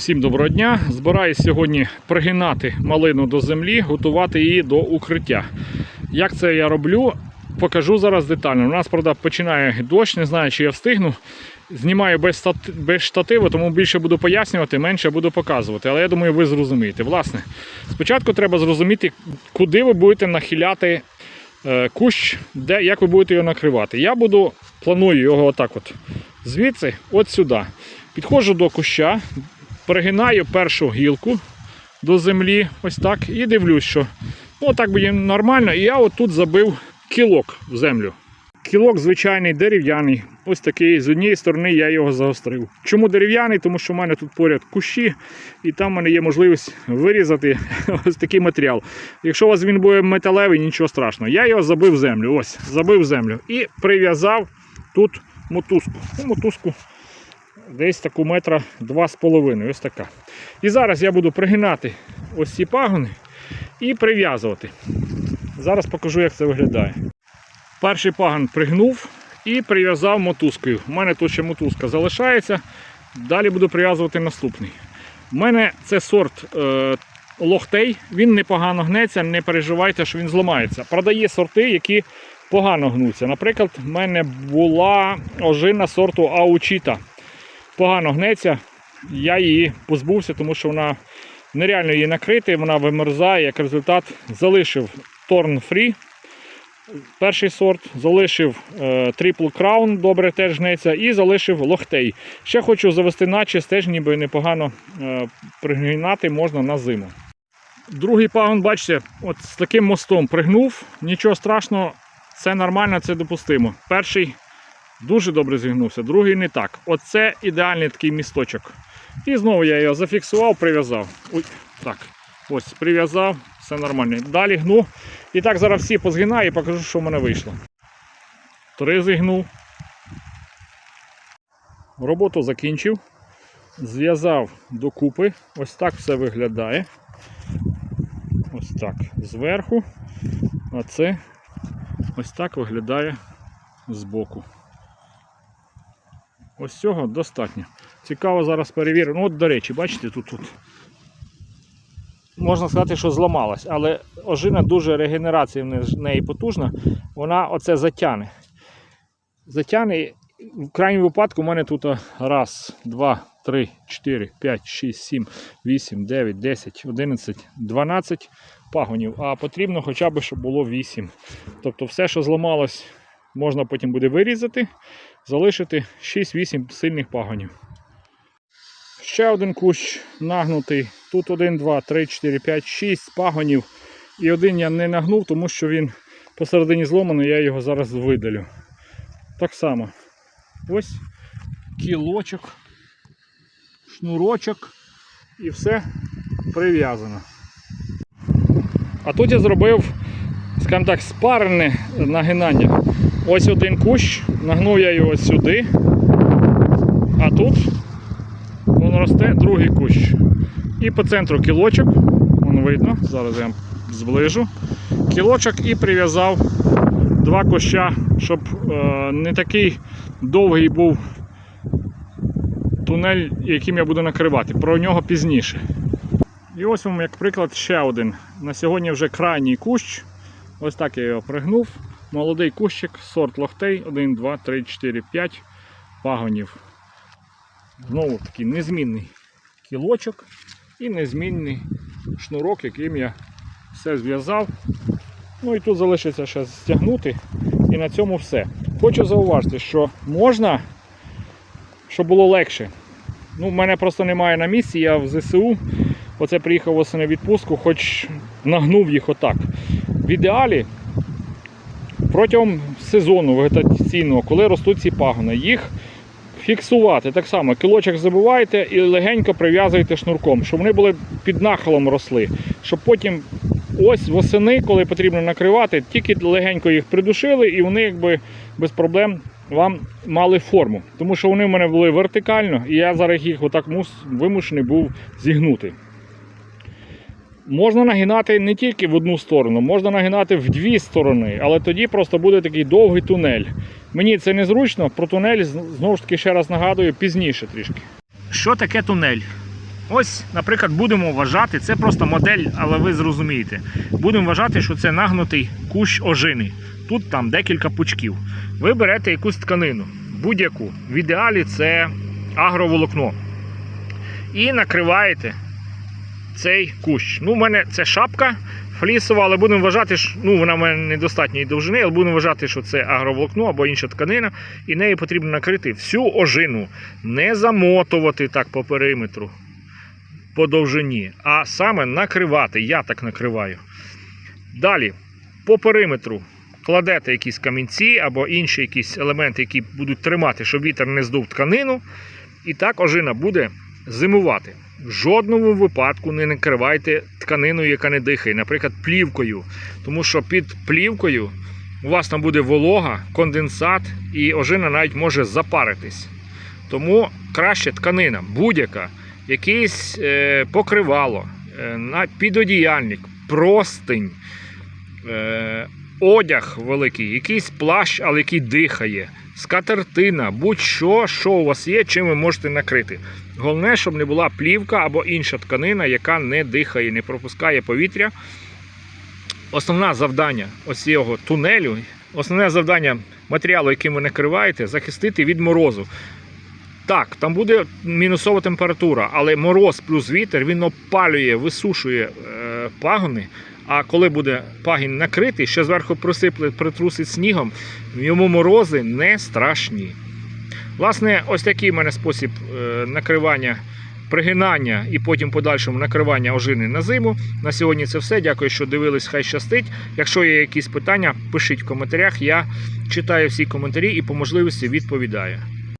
Всім доброго дня! Збираюсь сьогодні пригинати малину до землі, готувати її до укриття. Як це я роблю, покажу зараз детально. У нас, правда, починає дощ, не знаю, чи я встигну. Знімаю без, без штативу, тому більше буду пояснювати, менше буду показувати. Але я думаю, ви зрозумієте. Власне, спочатку треба зрозуміти, куди ви будете нахиляти е, кущ, де, як ви будете його накривати. Я буду, планую його отак от звідси, от сюди. Підходжу до куща, пригинаю першу гілку до землі, ось так, і дивлюсь, що ну, так буде нормально. І я отут забив кілок в землю. Кілок звичайний дерев'яний. Ось такий. З однієї сторони я його загострив. Чому дерев'яний? Тому що в мене тут поряд кущі, і там в мене є можливість вирізати ось такий матеріал. Якщо у вас він буде металевий, нічого страшного. Я його забив в землю. Ось, забив землю. І прив'язав тут мотузку. Ну, мотузку десь таку метра два з половиною. Ось така. І зараз я буду пригинати ось ці пагони і прив'язувати. Зараз покажу, як це виглядає. Перший пагон пригнув і прив'язав мотузкою. У мене тут ще мотузка залишається. Далі буду прив'язувати наступний. У мене це сорт е, лохтей, він непогано гнеться, не переживайте, що він зламається. Продає сорти, які погано гнуться. Наприклад, в мене була ожина сорту Аучіта. Погано гнеться. Я її позбувся, тому що вона нереально її накрити, вона вимерзає. Як результат, залишив Torn Free. Перший сорт, залишив е, Triple Crown, добре теж гнеться, і залишив лохтей. Ще хочу завести наче, теж ніби непогано е, пригинати можна на зиму. Другий пагон, бачите, от з таким мостом пригнув, нічого страшного, це нормально, це допустимо. Перший дуже добре зігнувся, другий не так. Оце ідеальний такий місточок. І знову я його зафіксував, прив'язав. Так, ось прив'язав, все нормально. Далі гну. І так зараз всі позгинаю і покажу, що в мене вийшло. Три зігнув. Роботу закінчив. Зв'язав докупи. Ось так все виглядає. Ось так зверху. А це ось так виглядає збоку. Ось цього достатньо. Цікаво зараз перевірити. Ну, от, до речі, бачите, тут, тут. Можна сказати, що зламалась, але ожина дуже регенерація в неї потужна. Вона оце затягне. Затягне. В крайньому випадку у мене тут раз, два, три, чотири, п'ять, шість, сім, вісім, дев'ять, десять, одинадцять, дванадцять пагонів. А потрібно хоча б, щоб було вісім. Тобто все, що зламалось, можна потім буде вирізати, залишити 6-8 сильних пагонів. Ще один кущ нагнутий. Тут 1, 2, 3, 4, 5, 6 пагонів. І один я не нагнув, тому що він посередині зломаний, я його зараз видалю. Так само. Ось кілочок, шнурочок і все прив'язано. А тут я зробив, скажімо так, спарене нагинання. Ось один кущ, нагнув я його сюди, а тут Вон росте другий кущ. І по центру кілочок, вон видно, зараз я зближу. Кілочок і прив'язав два куща, щоб е, не такий довгий був тунель, яким я буду накривати. Про нього пізніше. І ось вам, як приклад, ще один. На сьогодні вже крайній кущ. Ось так я його пригнув. Молодий кущик, сорт лохтей. 1, 2, 3, 4, 5 пагонів. Знову таки незмінний кілочок і незмінний шнурок, яким я все зв'язав. Ну і тут залишиться ще стягнути. І на цьому все. Хочу зауважити, що можна, щоб було легше. Ну, в мене просто немає на місці, я в ЗСУ. Оце приїхав восени відпустку, хоч нагнув їх отак. В ідеалі протягом сезону вегетаційного, коли ростуть ці пагони, їх фіксувати. Так само кілочок забиваєте і легенько прив'язуєте шнурком, щоб вони були під нахилом росли. Щоб потім ось восени, коли потрібно накривати, тільки легенько їх придушили і вони якби без проблем вам мали форму. Тому що вони в мене були вертикально, і я зараз їх отак вимушений був зігнути. Можна нагинати не тільки в одну сторону, можна нагинати в дві сторони, але тоді просто буде такий довгий тунель. Мені це незручно, про тунель знову ж таки ще раз нагадую пізніше трішки. Що таке тунель? Ось, наприклад, будемо вважати, це просто модель, але ви зрозумієте. Будемо вважати, що це нагнутий кущ ожини. Тут там декілька пучків. Ви берете якусь тканину, будь-яку. В ідеалі це агроволокно. І накриваєте цей кущ. Ну, у мене це шапка флісова, але будемо вважати, що ну, вона в мене недостатньої довжини, але будемо вважати, що це агроволокно або інша тканина, і нею потрібно накрити всю ожину, не замотувати так по периметру, по довжині, а саме накривати. Я так накриваю. Далі, по периметру кладете якісь камінці або інші якісь елементи, які будуть тримати, щоб вітер не здув тканину. І так ожина буде зимувати. Жодному випадку не накривайте тканиною, яка не дихає, наприклад, плівкою. Тому що під плівкою у вас там буде волога, конденсат, і ожина навіть може запаритись. Тому краще тканина, будь-яка, якийсь е, покривало, е, підодіяльник, простинь, е, одяг великий, якийсь плащ, але який дихає, скатертина, будь-що, що у вас є, чим ви можете накрити. Головне, щоб не була плівка або інша тканина, яка не дихає, не пропускає повітря. Основне завдання ось цього тунелю, основне завдання матеріалу, яким ви накриваєте, захистити від морозу. Так, там буде мінусова температура, але мороз плюс вітер він опалює, висушує е, пагони. А коли буде пагін накритий, ще зверху присипле, притрусить снігом, йому морози не страшні. Власне, ось такий в мене спосіб е, накривання, пригинання і потім подальшому накривання ожини на зиму. На сьогодні це все. Дякую, що дивились. Хай щастить. Якщо є якісь питання, пишіть в коментарях. Я читаю всі коментарі і по можливості відповідаю.